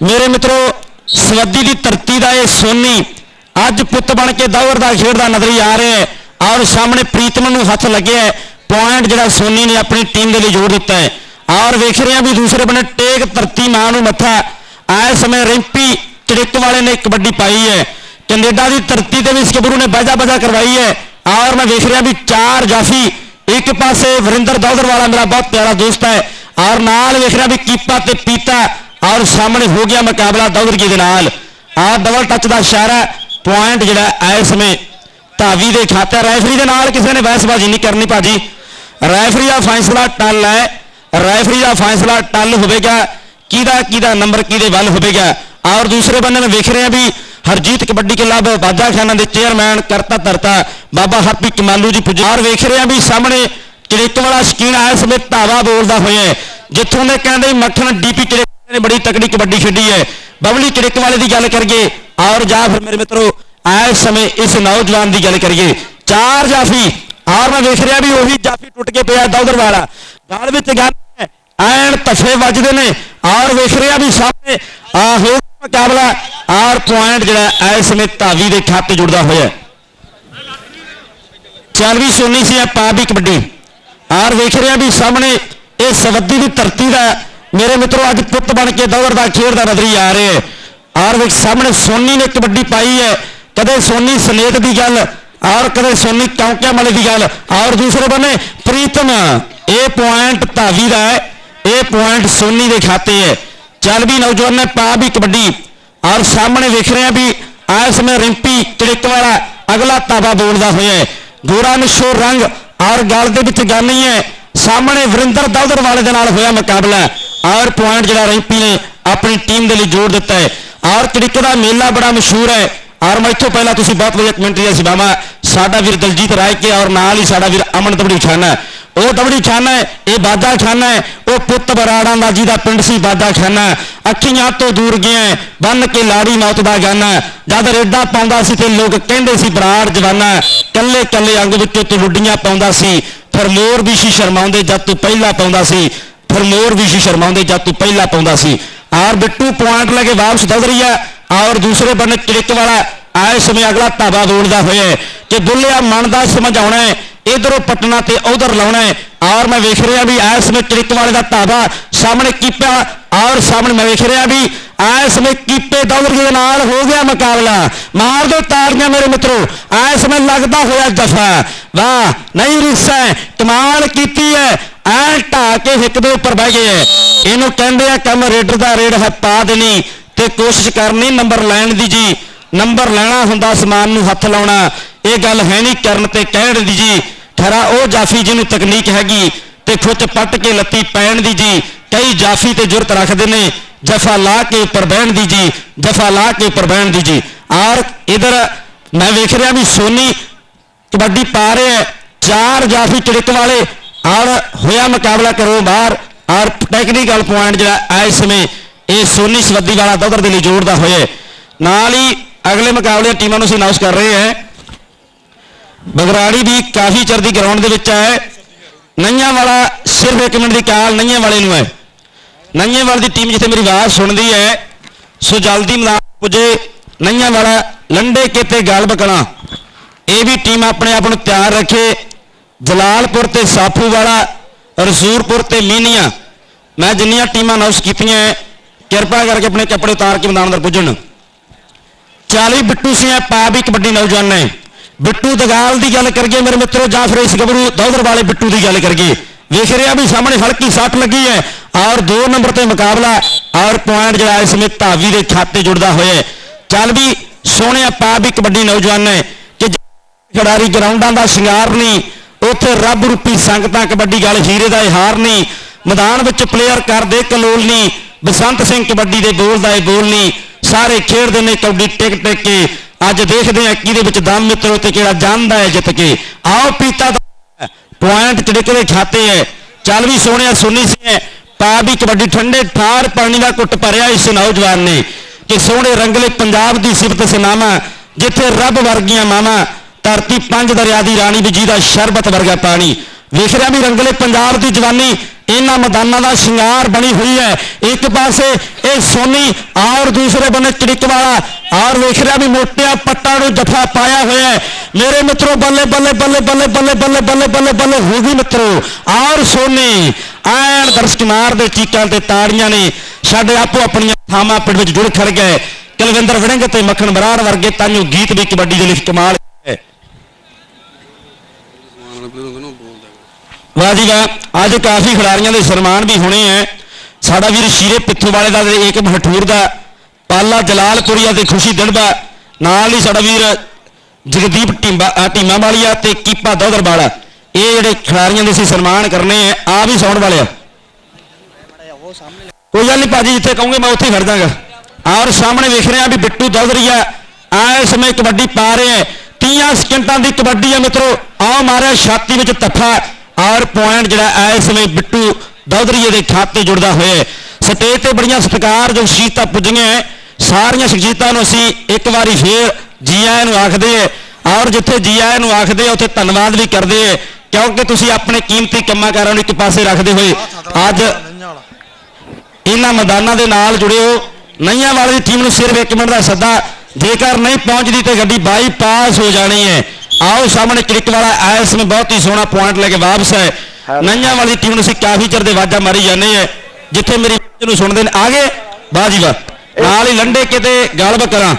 ਮੇਰੇ ਮਿੱਤਰੋ, ਸਵੱਦੀ ਦੀ ਧਰਤੀ ਦਾ ਇਹ ਸੋਨੀ ਅੱਜ ਪੁੱਤ ਬਣ ਕੇ ਦੌੜਦਾ ਖੇਡਦਾ ਨਜ਼ਰ ਆ ਰਿਹਾ ਹੈ ਔਰ ਸਾਹਮਣੇ ਪ੍ਰੀਤਮ ਨੂੰ ਹੱਥ ਲੱਗਿਆ ਹੈ। ਪੁਆਇੰਟ ਜਿਹੜਾ ਸੋਨੀ ਨੇ ਆਪਣੀ ਟੀਮ ਦੇ ਲਈ ਜੋੜ ਦਿੱਤਾ ਹੈ। ਔਰ ਵੇਖ ਰਹੇ ਹਾਂ ਵੀ ਦੂਸਰੇ ਬੰਨੇ ਟੇਕ ਧਰਤੀ ਮਾਂ ਨੂੰ ਮੱਥਾ ਆਏ ਸਮੇਂ ਰਿੰਪੀ ਚੜਿੱਕ ਵਾਲੇ ਨੇ ਕਬੱਡੀ ਪਾਈ ਹੈ। ਕੈਨੇਡਾ ਦੀ ਧਰਤੀ ਤੇ ਵੀ ਇਸ ਗੱਭਰੂ ਨੇ ਬਾਜਾ ਬਾਜਾ ਕਰਵਾਈ ਹੈ। ਔਰ ਮੈਂ ਵੇਖ ਰਿਹਾ ਵੀ ਚਾਰ ਜਾਫੀ ਇੱਕ ਪਾਸੇ ਵਰਿੰਦਰ ਦੌਦਰ ਵਾਲਾ ਮੇਰਾ ਬਹੁਤ ਪਿਆਰਾ ਦੋਸਤ ਹੈ। ਔਰ ਨਾਲ ਵੇਖ ਰਿਹਾ ਵੀ ਕੀਪਾ ਤੇ ਪੀਤਾ ਔਰ ਸਾਹਮਣੇ ਹੋ ਗਿਆ ਮੁਕਾਬਲਾ ਦੌਦਰਗੀ ਦੇ ਨਾਲ। ਆ ਡਬਲ ਟੱਚ ਦਾ ਇਸ਼ਾਰਾ ਪੁਆਇੰਟ ਜਿਹੜਾ ਐ ਸਮੇਂ ਧਾਵੀ ਦੇ ਖਾਤੇ ਰੈਫਰੀ ਦੇ ਨਾਲ ਕਿਸੇ ਨੇ ਬਹਿਸਬਾਜ਼ੀ ਨਹੀਂ ਕਰਨੀ ਭਾਜੀ। ਰੈਫਰੀ ਦਾ ਫੈਸਲਾ ਟੱਲ ਹੈ। ਰੈਫਰੀ ਦਾ ਫੈਸਲਾ ਟੱਲ ਹੋਵੇਗਾ। ਕਿਹਦਾ ਕਿਹਦਾ ਨੰਬਰ ਕਿਹਦੇ ਵੱਲ ਹੋਵੇਗਾ? ਔਰ ਦੂਸਰੇ ਬੰਨੇ ਮੈਂ ਵੇਖ ਰਿਹਾ ਵੀ ਹਰਜੀਤ ਕਬੱਡੀ ਕਲੱਬ ਬਾਜਾ ਖਾਨਾ ਦੇ ਚੇਅਰਮੈਨ ਕਰਤਾ ਧਰਤਾ ਬਾਬਾ ਹਰਪੀ ਕਮਾਲੂ ਜੀ ਪੁੱਜੇ। ਔਰ ਵੇਖ ਰਿਹਾ ਵੀ ਸਾਹਮਣੇ ਚੜਿੱਕ ਵਾਲਾ ਸ਼ਕੀਨ ਆਇਆ ਸਮੇਂ ਧਾਵਾ ਬੋਲਦਾ ਹੋਇਆ ਜਿੱਥੋਂ ਦੇ ਕਹਿੰਦੇ ਮੱਖਣ ਡੀਪੀ ਚੜਿੱਕ ਨੇ ਬੜੀ ਤਕੜੀ ਕਬੱਡੀ ਖੇਡੀ ਹੈ। ਬਬਲੀ ਚੜਿੱਕ ਵਾਲੇ ਦੀ ਗੱਲ ਕਰੀਏ, ਔਰ ਜਾਂ ਫਿਰ ਮੇਰੇ ਮਿੱਤਰੋ ਇਸ ਸਮੇਂ ਇਸ ਨੌਜਵਾਨ ਦੀ ਗੱਲ ਕਰੀਏ, ਚਾਰ ਜਾਫੀ, ਔਰ ਮੈਂ ਵੇਖ ਰਿਹਾ ਵੀ ਉਹੀ ਜਾਫੀ ਟੁੱਟ ਕੇ ਪਿਆ ਦੌਦਰ ਵਾਲਾ। ਗਾਲ ਵਿੱਚ ਗੱਲ ਐਨ ਤਫੇ ਵੱਜਦੇ ਨੇ, ਔਰ ਵੇਖ ਰਿਹਾ ਵੀ ਸਾਹਮਣੇ, ਆ ਹੋ ਮੁਕਾਬਲਾ, ਔਰ ਪੁਆਇੰਟ ਜਿਹੜਾ ਇਸ ਸਮੇਂ ਧਾਵੀ ਦੇ ਖਾਤੇ ਜੁੜਦਾ ਹੋਇਆ ਹੈ। ਚੱਲ ਵੀ ਸੋਨੀ ਸੀ ਪਾ ਵੀ ਕਬੱਡੀ। ਆਰ ਵੇਖ ਰਿਹਾ ਵੀ ਸਾਹਮਣੇ ਇਹ ਸਵੱਦੀ ਦੀ ਧਰਤੀ ਦਾ ਮੇਰੇ ਮਿੱਤਰੋ, ਅੱਜ ਪੁੱਤ ਬਣ ਕੇ ਦੌੜਦਾ ਖੇਡਦਾ ਨਜ਼ਰੀ ਆ ਰਿਹਾ ਹੈ। ਔਰ ਵੇਖ ਸਾਹਮਣੇ ਸੋਨੀ ਨੇ ਕਬੱਡੀ ਪਾਈ ਹੈ। ਕਦੇ ਸੋਨੀ ਸਨੇਤ ਦੀ ਗੱਲ, ਔਰ ਕਦੇ ਸੋਨੀ ਕੌਂਕਿਆਂ ਵਾਲੇ ਦੀ ਗੱਲ। ਔਰ ਦੂਸਰੇ ਬੰਨੇ, ਪ੍ਰੀਤਮ, ਇਹ ਪੁਆਇੰਟ ਧਾਵੀ ਦਾ ਹੈ। ਇਹ ਪੁਆਇੰਟ ਸੋਨੀ ਦੇ ਖਾਤੇ ਹੈ। ਚੱਲ ਵੀ ਨੌਜਵਾਨ ਨੇ ਪਾ ਵੀ ਕਬੱਡੀ। ਔਰ ਸਾਹਮਣੇ ਵੇਖ ਰਿਹਾ ਵੀ ਇਸ ਸਮੇਂ ਰਿੰਪੀ ਚੜਿੱਕ ਵਾਲਾ ਅਗਲਾ ਤਾਵਾ ਬੋਲਦਾ ਹੋਇਆ ਹੈ। ਗੋਰਾ ਨਿਸ਼ੋ ਰੰਗ, ਔਰ ਗਲ ਦੇ ਵਿੱਚ ਗੱਲ ਨਹੀਂ ਹੈ। ਸਾਹਮਣੇ ਵਰਿੰਦਰ ਦੌਦਰ ਵਾਲੇ ਦੇ ਨਾਲ ਹੋਇਆ ਮੁਕਾਬਲਾ। ਔਰ ਪੁਆਇੰਟ ਜਿਹੜਾ ਰਿੰਪੀ ਨੇ ਆਪਣੀ ਟੀਮ ਦੇ ਲਈ ਜੋੜ ਦਿੱਤਾ ਹੈ। ਔਰ ਚੜਿੱਕ ਦਾ ਮੇਲਾ ਬੜਾ ਮਸ਼ਹੂਰ ਹੈ। ਔਰ ਮੈਂ ਇੱਥੋਂ ਪਹਿਲਾਂ ਤੁਸੀਂ ਬਹੁਤ ਵਧੀਆ ਕਮੈਂਟਰੀ ਦਾ ਸਿਬਾਵਾ ਸਾਡਾ ਵੀਰ ਦਲਜੀਤ ਰਾਏ ਕੇ ਔਰ ਨਾਲ ਹੀ ਸਾਡਾ ਵੀਰ ਅਮਨ ਦਬੜੀ ਖਾਨਾ ਉਹ ਦਬੜੀ ਖਾਨਾ ਹੈ, ਇਹ ਬਾਦਾ ਖਾਨਾ ਹੈ। ਉਹ ਪੁੱਤ ਬਰਾੜਾਂ ਦਾ ਜਿਹਦਾ ਪਿੰਡ ਸੀ ਬਾਦਾ ਖਾਨਾ ਅੱਖੀਆਂ ਤੋਂ ਦੂਰ ਗਿਆ ਬੰਨ ਕੇ ਲਾੜੀ ਮੌਤ ਦਾ ਗਾਨਾ ਜਦ ਰੇਡਾ ਪਾਉਂਦਾ ਸੀ ਤੇ ਲੋਕ ਕਹਿੰਦੇ ਸੀ ਬਰਾੜ ਜਵਾਨਾ ਕੱਲੇ ਕੱਲੇ ਅੰਗ ਵਿੱਚੋਂ ਤੂੰ ਲੁੱਡੀਆਂ ਪਾਉਂਦਾ ਸੀ। ਫਿਰ ਮੋਰ ਵੀ ਸੀ ਸ਼ਰਮਾਉਂਦੇ ਜਦ ਤੂੰ ਪਹਿਲਾਂ ਪਾਉਂਦਾ ਸੀ। ਫਿਰ ਮੋਰ ਵੀ ਸੀ ਸ਼ਰਮਾਉਂਦੇ ਜਦ ਤੂੰ ਪਹਿਲਾਂ ਪਾਉਂਦਾ ਸੀ। ਔਰ ਬਿੱਟੂ ਪੁਆਇੰਟ ਲੈ ਕੇ ਵਾਪਸ ਦੌੜ ਰਹੀ ਹੈ। ਔਰ ਦੂਸਰੇ ਬੰਨੇ ਕ੍ਰਿਕ ਵਾਲਾ ਆਏ ਸਮੇਂ ਅਗਲਾ ਧਾਵਾ ਬੋਲਦਾ ਹੋਇਆ ਕਿ ਬੁੱਲਿਆ ਮਨ ਦਾ ਸਮਝਾਉਣਾ ਹੈ, ਇਧਰੋਂ ਪਟਣਾ ਤੇ ਉਧਰ ਲਾਉਣਾ ਹੈ। ਔਰ ਮੈਂ ਵੇਖ ਰਿਹਾ ਵੀ ਇਸ ਸਮੇਂ ਕ੍ਰਿਕ ਵਾਲੇ ਦਾ ਧਾਵਾ ਸਾਹਮਣੇ ਕੀਪਾ ਔਰ ਸਾਹਮਣੇ ਮੈਂ ਵੇਖ ਰਿਹਾ ਵੀ ਆਏ ਸਮੇਂ ਕੀਪੇ ਦੌੜ ਦੇ ਨਾਲ ਹੋ ਗਿਆ ਮੁਕਾਬਲਾ। ਮਾਰ ਦੋ ਤਾੜੀਆਂ ਮੇਰੇ ਮਿੱਤਰੋ। ਆਏ ਸਮੇਂ ਲੱਗਦਾ ਹੋਇਆ ਦਫਾ। ਵਾਹ, ਨਹੀਂ ਰਿਸਾ ਕਮਾਲ ਕੀਤੀ ਹੈ। ਐ ਹਿੱਕ ਦੇ ਉੱਪਰ ਬਹਿ ਗਏ ਹੈ ਇਹਨੂੰ ਕਹਿੰਦੇ ਆ ਕੰਮ ਰੇਡਰ ਦਾ ਰੇਡ ਹੈ ਪਾ ਦੇਣੀ ਤੇ ਕੋਸ਼ਿਸ਼ ਕਰਨੀ ਨੰਬਰ ਲੈਣ ਦੀ ਜੀ। ਨੰਬਰ ਲੈਣਾ ਹੁੰਦਾ ਸਮਾਨ ਨੂੰ ਹੱਥ ਲਾਉਣਾ। ਇਹ ਗੱਲ ਹੈ ਨਹੀਂ ਕਰਨ ਤੇ ਕਹਿਣ ਦੀ ਜੀ। ਖਰਾ ਉਹ ਜਾਫੀ ਜਿਹਨੂੰ ਤਕਨੀਕ ਹੈਗੀ ਤੇ ਖੁੱਚ ਪੱਟ ਕੇ ਲੱਤੀ ਪੈਣ ਦੀ ਜੀ। ਕਈ ਜਾਫੀ ਤੇ ਜੁਰਤ ਰੱਖਦੇ ਨੇ, ਜਫਾ ਲਾ ਕੇ ਉੱਪਰ ਬਹਿਣ ਦੀ ਜੀ, ਜਫਾ ਲਾ ਕੇ ਉੱਪਰ ਬਹਿਣ ਦੀ ਜੀ। ਔਰ ਇਧਰ ਮੈਂ ਵੇਖ ਰਿਹਾ ਵੀ ਸੋਨੀ ਕਬੱਡੀ ਪਾ ਰਿਹਾ, ਚਾਰ ਜਾਫੀ ਚੜਿੱਕ ਵਾਲੇ ਔਰ ਹੋਇਆ ਮੁਕਾਬਲਾ ਕਰੋ ਬਾਹਰ। ਔਰ ਟੈਕਨੀਕਲ ਪੁਆਇੰਟ ਜਿਹੜਾ ਇਸ ਸਮੇਂ ਇਹ ਸੋਨੀ ਸਵੱਦੀ ਵਾਲਾ ਦੌਦਰ ਦੇ ਲਈ ਜੋੜਦਾ ਹੋਇਆ ਨਾਲ ਹੀ ਅਗਲੇ ਮੁਕਾਬਲੇ ਟੀਮਾਂ ਨੂੰ ਅਸੀਂ ਅਨਾਉਂਸ ਕਰ ਰਹੇ ਹਾਂ। ਬਗਰਾੜੀ ਵੀ ਕਾਫੀ ਚਿਰ ਦੀ ਗਰਾਊਂਡ ਦੇ ਵਿੱਚ ਹੈ। ਨਈਆਂ ਵਾਲਾ ਸਿਰਫ ਇੱਕ ਮਿੰਟ ਦੀ ਕਾਲ ਨਈਆਂ ਵਾਲੇ ਨੂੰ ਹੈ। ਨਈਆਂ ਵਾਲੇ ਦੀ ਟੀਮ ਜਿੱਥੇ ਮੇਰੀ ਆਵਾਜ਼ ਸੁਣਦੀ ਹੈ, ਸੋ ਜਲਦੀ ਮੈਦਾਨ ਪੁੱਜੇ। ਨਈਆਂ ਵਾਲਾ ਲੰਡੇ ਕਿਤੇ ਗਲ ਬਕਣਾ ਇਹ ਵੀ ਟੀਮ ਆਪਣੇ ਆਪ ਨੂੰ ਤਿਆਰ ਰੱਖੇ। ਜਲਾਲਪੁਰ ਤੇ ਸਾਫੂ ਵਾਲਾ ਰਸੂਰਪੁਰ ਤੇ ਮੀਨੀਆਂ। ਮੈਂ ਜਿੰਨੀਆਂ ਟੀਮਾਂ ਅਨਾਉਂਸ ਕੀਤੀਆਂ ਹੈ, ਕਿਰਪਾ ਕਰਕੇ ਆਪਣੇ ਕੱਪੜੇ ਉਤਾਰ ਕੇ ਮੈਦਾਨ ਅੰਦਰ ਪੁੱਜਣ। 40 ਬਿੱਟੂ ਸਿੰਘ ਪਾ ਵੀ ਕਬੱਡੀ ਨੌਜਵਾਨ ਨੇ ਬਿੱਟੂ ਦਗਾਲ ਦੀ ਗੱਲ ਕਰੀਏ ਮੇਰੇ ਮਿੱਤਰੋ ਜਾਂ ਫਿਰ ਇਸ ਗੱਭਰੂ ਦੌਦਰ ਵਾਲੇ ਬਿੱਟੂ ਦੀ ਗੱਲ ਕਰੀਏ। ਵੇਖ ਰਿਹਾ ਵੀ ਸਾਹਮਣੇ ਹਲਕੀ ਸੱਟ ਲੱਗੀ ਹੈ ਔਰ 2 ਨੰਬਰ ਤੇ ਮੁਕਾਬਲਾ ਔਰ ਪੁਆਇੰਟ ਜਿਹੜਾ ਇਸ ਸਮੇਂ ਧਾਵੀ ਦੇ ਖਾਤੇ ਜੁੜਦਾ ਹੋਇਆ ਹੈ ਚੱਲ ਵੀ ਸੋਹਣਿਆ ਪਾ ਵੀ ਕਬੱਡੀ ਨੌਜਵਾਨ ਨੇ ਕਿ ਖਿਡਾਰੀ ਗਰਾਊਂਡਾਂ ਦਾ ਸ਼ਿੰਗਾਰ ਨਹੀਂ ਉੱਥੇ ਰੱਬ ਰੂਪੀ ਸੰਗਤਾਂ, ਕਬੱਡੀ ਗੱਲ ਹੀਰੇ ਦਾ ਇਹ ਨਹੀਂ, ਮੈਦਾਨ ਵਿੱਚ ਪਲੇਅਰ ਕਰਦੇ ਕਲੋਲ ਨਹੀਂ, ਬਸੰਤ ਸਿੰਘ ਕਬੱਡੀ ਦੇ ਬੋਲ ਦਾ ਇਹ ਬੋਲ ਨਹੀਂ, ਸਾਰੇ ਖੇਡਦੇ ਨੇ ਕਬੱਡੀ ਟਿਕ ਟਿਕ ਕੇ, ਅੱਜ ਦੇਖਦੇ ਆ ਕਿਹਦੇ ਵਿੱਚ ਦਮ ਮਿੱਤਰੋ ਤੇ ਕਿਹੜਾ ਜਾਂਦਾ ਹੈ ਜਿੱਤ ਕੇ। ਆਓ ਪੀਤਾ ਦਾ ਪੁਆਇੰਟ ਚੜਿਕ ਦੇ ਖਾਤੇ ਹੈ, ਚੱਲ ਵੀ ਸੋਹਣਿਆ ਸੁਣੀ ਸੀ ਪਾ ਵੀ ਕਬੱਡੀ ਠੰਡੇ ਠਾਰ ਪਾਣੀ ਦਾ ਕੁੱਟ ਭਰਿਆ ਇਸ ਨੌਜਵਾਨ ਨੇ, ਕਿ ਸੋਹਣੇ ਰੰਗਲੇ ਪੰਜਾਬ ਦੀ ਸਿਫਤ ਸੁਨਾਮਾ ਜਿੱਥੇ ਰੱਬ ਵਰਗੀਆਂ ਮਾਵਾਂ ਧਰਤੀ ਪੰਜ ਦਰਿਆ ਦੀ ਰਾਣੀ ਵੀ ਜਿਹਦਾ ਸ਼ਰਬਤ ਵਰਗਾ ਪਾਣੀ। ਵੇਖ ਰਿਹਾ ਵੀ ਰੰਗਲੇ ਪੰਜਾਬ ਦੀ ਜਵਾਨੀ, ਇਹਨਾਂ ਮੈਦਾਨਾਂ ਦਾ ਸ਼ਿੰਗਾਰ ਬਣੀ ਹੋਈ ਹੈ। ਇੱਕ ਪਾਸੇ ਇਹ ਸੋਨੀ, ਔਰ ਦੂਸਰੇ ਬੰਨੇ ਚੜਿਕ ਵਾਲਾ ਔਰ ਵੇਖ ਰਿਹਾ ਵੀ ਮੋਟਿਆ ਪੱਟਾਂ ਨੂੰ ਜਫਾ ਪਾਇਆ ਹੋਇਆ ਹੈ। ਮੇਰੇ ਮਿੱਤਰੋ, ਬੱਲੇ ਬੱਲੇ ਬੱਲੇ ਬੱਲੇ ਬੱਲੇ ਬੱਲੇ ਬੱਲੇ ਬੱਲੇ ਬੱਲੇ, ਹੋ ਗਈ ਮਿੱਤਰੋ। ਔਰ ਸੋਨੀ, ਐਨ ਦਰਸਕਮਾਰ ਦੇ ਚੀਕਾਂ ਤੇ ਤਾੜੀਆਂ ਨੇ। ਸਾਡੇ ਆਪੋ ਆਪਣੀਆਂ ਥਾਵਾਂ ਪਿੰਡ ਵਿੱਚ ਜੁੜ ਖੜ ਗਏ। ਕੁਲਵਿੰਦਰ ਵੜਿੰਗ ਤੇ ਮੱਖਣ ਬਰਾੜ ਵਰਗੇ ਤਾਂਯੋ ਗੀਤ ਵੀ ਕਬੱਡੀ ਦੇ ਲਈ ਕਮਾਲ ਹੈ ਵਾਹ ਜੀ ਵਾਹ ਅੱਜ ਕਾਫੀ ਖਿਡਾਰੀਆਂ ਦੇ ਸਨਮਾਨ ਵੀ ਹੋਣੇ ਹੈ ਸਾਡਾ ਵੀਰ ਸ਼ੀਰੇ ਪਿੱਥੂ ਵਾਲੇ ਦਾ ਤੇ ਏਕ ਮਹਠੂਰ ਦਾ ਪਾਲਾ ਜਲਾਲਪੁਰੀਆ ਤੇ ਖੁਸ਼ੀ ਦਿੜਬਾ ਨਾਲ ਹੀ ਸਾਡਾ ਵੀਰ ਜਗਦੀਪ ਟਿੰਬਾ ਅ, ਟੀਮਾਂ ਵਾਲੀਆ ਤੇ ਕੀਪਾ ਦੌਦਰ ਵਾਲਾ ਇਹ ਜਿਹੜੇ ਖਿਡਾਰੀਆਂ ਦੇ ਅਸੀਂ ਸਨਮਾਨ ਕਰਨੇ ਆ ਆ ਵੀ ਸੌਣ ਵਾਲੇ ਆ। ਕੋਈ ਗੱਲ ਨਹੀਂ ਭਾਜੀ ਜਿੱਥੇ ਕਹੋਗੇ ਮੈਂ ਉੱਥੇ ਹੀ ਖੜ ਜਾਗਾ ਔਰ ਸਾਹਮਣੇ ਵੇਖ ਰਹੇ ਆ ਵੀ ਬਿੱਟੂ ਦੌਦਰੀਆ ਆ ਇਸ ਸਮੇਂ ਕਬੱਡੀ ਪਾ ਰਹੇ ਹੈ 30 ਸਕਿੰਟਾਂ ਦੀ ਕਬੱਡੀ ਹੈ ਮਿੱਤਰੋ ਆ ਮਾਰਿਆ ਛਾਤੀ ਵਿੱਚ ਤੱਫਾ ਔਰ ਪੁਆਇੰਟ ਜਿਹੜਾ ਇਸ ਸਮੇਂ ਬਿੱਟੂ ਦੌਦਰੀਏ ਦੇ ਖਾਤੇ ਜੁੜਦਾ ਹੋਇਆ ਸਟੇਜ ਤੇ ਬੜੀਆਂ ਸਤਿਕਾਰ ਜੋ ਸ਼ਖਸੀਅਤਾਂ ਪੁੱਜੀਆਂ ਸਾਰੀਆਂ ਸ਼ਖਸੀਅਤਾਂ ਨੂੰ ਅਸੀਂ ਇੱਕ ਵਾਰੀ ਫੇਰ ਜੀ ਆਇਆਂ ਨੂੰ ਆਖਦੇ ਹੈ। ਔਰ ਜਿੱਥੇ ਜੀ ਆਇਆਂ ਨੂੰ ਆਖਦੇ ਆ ਉੱਥੇ ਧੰਨਵਾਦ ਵੀ ਕਰਦੇ ਹੈ, ਕਿਉਂਕਿ ਤੁਸੀਂ ਆਪਣੇ ਕੀਮਤੀ ਕੰਮਾਂ ਕਾਰਾਂ ਨੂੰ ਇੱਕ ਪਾਸੇ ਰੱਖਦੇ ਹੋਏ ਅੱਜ ਇਹਨਾਂ ਮੈਦਾਨਾਂ ਦੇ ਨਾਲ ਜੁੜੇ ਹੋ। ਨਈਆਂ ਵਾਲੇ ਦੀ ਟੀਮ ਨੂੰ ਸਿਰਫ 1 ਮਿੰਟ ਦਾ ਸੱਦਾ, ਜੇਕਰ ਨਹੀਂ ਪਹੁੰਚਦੀ ਤੇ ਗੱਡੀ ਬਾਈਪਾਸ ਹੋ ਜਾਣੀ ਹੈ। ਆਓ ਸਾਹਮਣੇ ਕ੍ਰਿਕ ਵਾਲਾ ਆਇਸ ਨੇ ਬਹੁਤ ਹੀ ਸੋਹਣਾ ਪੁਆਇੰਟ ਲੈ ਕੇ ਵਾਪਸ ਹੈ। ਨਈਆਂ ਵਾਲੀ ਟੀਮ ਨੂੰ ਅਸੀਂ ਕਾਫੀ ਚਿਰ ਦੇ ਵਾਜਾ ਮਾਰੀ ਜਾਂਦੇ ਹੈ। ਜਿੱਥੇ ਮੇਰੀ ਨੂੰ ਸੁਣਦੇ ਨੇ ਆਗੇ ਵਾਹ। ਜੀ ਵਾਹ ਨਾਲ ਹੀ ਲੰਡੇ ਕਿਤੇ ਗਲਬ ਕਰਾਂ।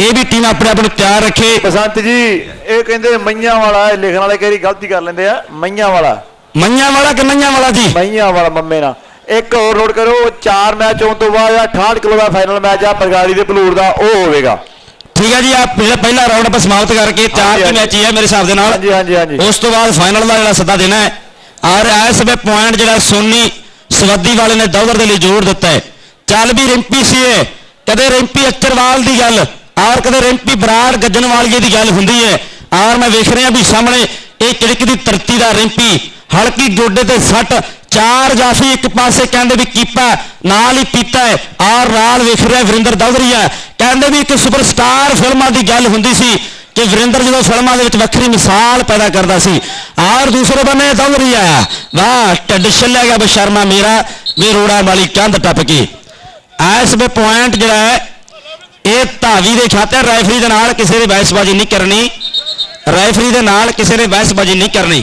ਇਹ ਵੀ ਟੀਮ ਆਪਣੇ ਆਪ ਨੂੰ ਤਿਆਰ ਰੱਖੇ। ਬਸੰਤ ਜੀ ਇਹ ਕਹਿੰਦੇ ਮਈਆਂ ਵਾਲਾ ਇਹ ਲਿਖਣ ਵਾਲੇ ਕਈ ਗਲਤੀ ਕਰ ਲੈਂਦੇ ਆ? ਮਈਆਂ ਵਾਲਾ। ਮਈਆਂ ਵਾਲਾ ਕਿ ਨਈਆਂ ਵਾਲਾ ਜੀ? ਮਈਆਂ ਵਾਲਾ ਮੰਮੇ ਨਾਲ। ਇੱਕ ਹੋਰ ਨੋਟ ਕਰੋ ਚਾਰ ਮੈਚ ਹੋਣ ਤੋਂ ਬਾਅਦ ਆ 68 ਕਿਲੋ ਦਾ ਫਾਈਨਲ ਮੈਚ ਆ ਬਰਗਾੜੀ ਦੇ ਬਲੂਰ ਦਾ ਉਹ ਹੋਵੇਗਾ। ਠੀਕ ਹੈ ਜੀ ਆ ਪਹਿਲਾ ਪਹਿਲਾ ਰਾਉਂਡ ਆਪਾਂ ਸਮਾਪਤ ਕਰਕੇ ਚਾਰ ਹਾਂਜੀ। ਮੈਚ ਹੀ ਹੈ ਮੇਰੇ ਹਿਸਾਬ ਦੇ ਨਾਲ। ਹਾਂਜੀ ਹਾਂਜੀ ਹਾਂਜੀ। ਉਸ ਤੋਂ ਬਾਅਦ ਫਾਈਨਲ ਦਾ ਜਿਹੜਾ ਸੱਦਾ ਦੇਣਾ ਹੈ ਔਰ ਇਸ ਵੇ ਪੁਆਇੰਟ ਜਿਹੜਾ ਸੋਨੀ ਸਵੱਦੀ ਵਾਲੇ ਨੇ ਦੌਦਰ ਦੇ ਲਈ ਜੋੜ ਦਿੱਤਾ ਹੈ। ਚੱਲ ਵੀ ਰਿੰਪੀ ਸੀਏ ਕਦੇ ਰਿੰਪੀ ਅਚਰਵਾਲ ਦੀ ਗੱਲ ਔਰ ਕਦੇ ਰਿੰਪੀ ਬਰਾੜ ਗੱਜਣਵਾਲੀਏ ਦੀ ਗੱਲ ਹੁੰਦੀ ਹੈ। ਔਰ ਮੈਂ ਵੇਖ ਰਿਹਾ ਵੀ ਸਾਹਮਣੇ ਇਹ ਕਿੜਕ ਦੀ ਧਰਤੀ ਦਾ ਰਿੰਪੀ ਹਲਕੀ ਗੋਡੇ ਤੇ ਸੱਟ, ਚਾਰ ਜਾਫੀ ਇੱਕ ਪਾਸੇ ਕਹਿੰਦੇ ਵੀ ਕੀਪਾ, ਨਾਲ ਹੀ ਪੀਤਾ ਹੈ। ਔਰ ਨਾਲ ਵੇਖ ਰਿਹਾ ਵਰਿੰਦਰ ਦੌਦਰੀਆ ਕਹਿੰਦੇ ਵੀ ਇੱਕ ਸੁਪਰਸਟਾਰ ਫਿਲਮਾਂ ਦੀ ਗੱਲ ਹੁੰਦੀ ਸੀ ਕਿ ਵਰਿੰਦਰ ਜਦੋਂ ਫਿਲਮਾਂ ਦੇ ਵਿੱਚ ਵੱਖਰੀ ਮਿਸਾਲ ਪੈਦਾ ਕਰਦਾ ਸੀ ਔਰ ਦੂਸਰੇ ਬੰਨੇ ਦੌਦਰੀਆ ਵਾਹ, ਢੱਡ ਛੱਲਿਆ ਗਿਆ ਬਸ਼ਰਮਾ ਮੇਰਾ, ਵੀ ਰੋੜਾ ਵਾਲੀ ਕੰਧ ਟੱਪ ਕੇ। ਐਸ ਵੇ ਪੁਆਇੰਟ ਜਿਹੜਾ ਹੈ, ਇਹ ਧਾਵੀ ਦੇ ਖਾਤੇ ਰੈਫਰੀ ਦੇ ਨਾਲ ਕਿਸੇ ਨੇ ਬਹਿਸਬਾਜ਼ੀ ਨਹੀਂ ਕਰਨੀ, ਰੈਫਰੀ ਦੇ ਨਾਲ ਕਿਸੇ ਨੇ ਬਹਿਸਬਾਜ਼ੀ ਨਹੀਂ ਕਰਨੀ।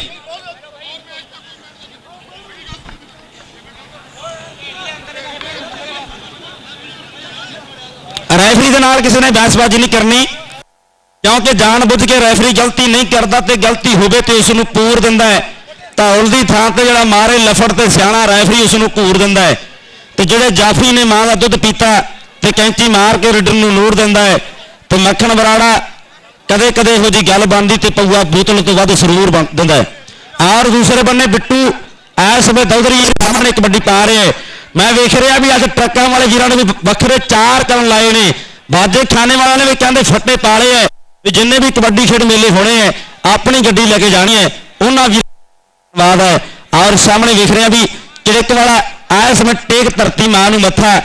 ਰੈਫਰੀ ਦੇ ਨਾਲ ਕਿਸੇ ਨੇ ਬਹਿਸਬਾਜ਼ੀ ਨਹੀਂ ਕਰਨੀ। ਕਿਉਂਕਿ ਜਾਣਬੁੱਝ ਕੇ ਰੈਫਰੀ ਗਲਤੀ ਨਹੀਂ ਕਰਦਾ ਤੇ ਗਲਤੀ ਹੋਵੇ ਤੇ ਉਸ ਨੂੰ ਪੂਰ ਦਿੰਦਾ ਹੈ। ਤਾਂ ਉਲਦੀ ਥਾਂ ਤੇ ਜਿਹੜਾ ਮਾਰੇ ਲਫੜ ਤੇ ਸਿਆਣਾ ਰੈਫਰੀ ਉਸ ਨੂੰ ਘੂਰ ਦਿੰਦਾ ਹੈ। ਤੇ ਜਿਹੜੇ ਜਾਫੀ ਨੇ ਮਾਂ ਦਾ ਦੁੱਧ ਪੀਤਾ ਤੇ ਕੈਂਚੀ ਮਾਰ ਕੇ ਰਿਡਰ ਨੂੰ ਨੂਰ ਦਿੰਦਾ ਹੈ। ਤੇ ਮੱਖਣ ਬਰਾੜਾ ਕਦੇ ਕਦੇ ਇਹੋ ਜੀ ਗੱਲ ਬਣਦੀ ਤੇ ਪਊਆ ਬੋਤਲ ਤੋਂ ਵੱਧ ਸਰੂਰ ਬਣ ਦਿੰਦਾ ਹੈ। ਔਰ ਦੂਸਰੇ ਬੰਨੇ ਬਿੱਟੂ, ਐਸ ਵੇ ਦੌਦਰੀ ਸਾਹਮਣੇ ਕਬੱਡੀ ਪਾ ਰਿਹਾ ਹੈ। ਮੈਂ ਵੇਖ ਰਿਹਾ ਵੀ ਅੱਜ ਟਰੱਕਾਂ ਵਾਲੇ ਵੀਰਾਂ ਨੇ ਵੀ ਵੱਖਰੇ ਚਾਰ ਕਰਨ ਲਾਏ ਨੇ। ਬਾਜੇ ਖਾਣੇ ਵਾਲਿਆਂ ਨੇ ਵੀ ਕਹਿੰਦੇ ਫੱਟੇ ਪਾਲੇ ਐ। ਵੀ ਜਿੰਨੇ ਵੀ ਕਬੱਡੀ ਖੇਡ ਮੇਲੇ ਹੋਣੇ ਐ, ਆਪਣੀ ਗੱਡੀ ਲੈ ਕੇ ਜਾਣੀ ਐ। ਉਹਨਾਂ ਵੀ ਧੰਨਵਾਦ ਹੈ ਔਰ ਸਾਹਮਣੇ ਵੇਖ ਰਿਹਾ ਵੀ ਕਿੜਕ ਵਾਲਾ ਐਸ ਸਮੇਂ ਟੇਕ ਧਰਤੀ ਮਾਂ ਨੂੰ ਮੱਥਾ।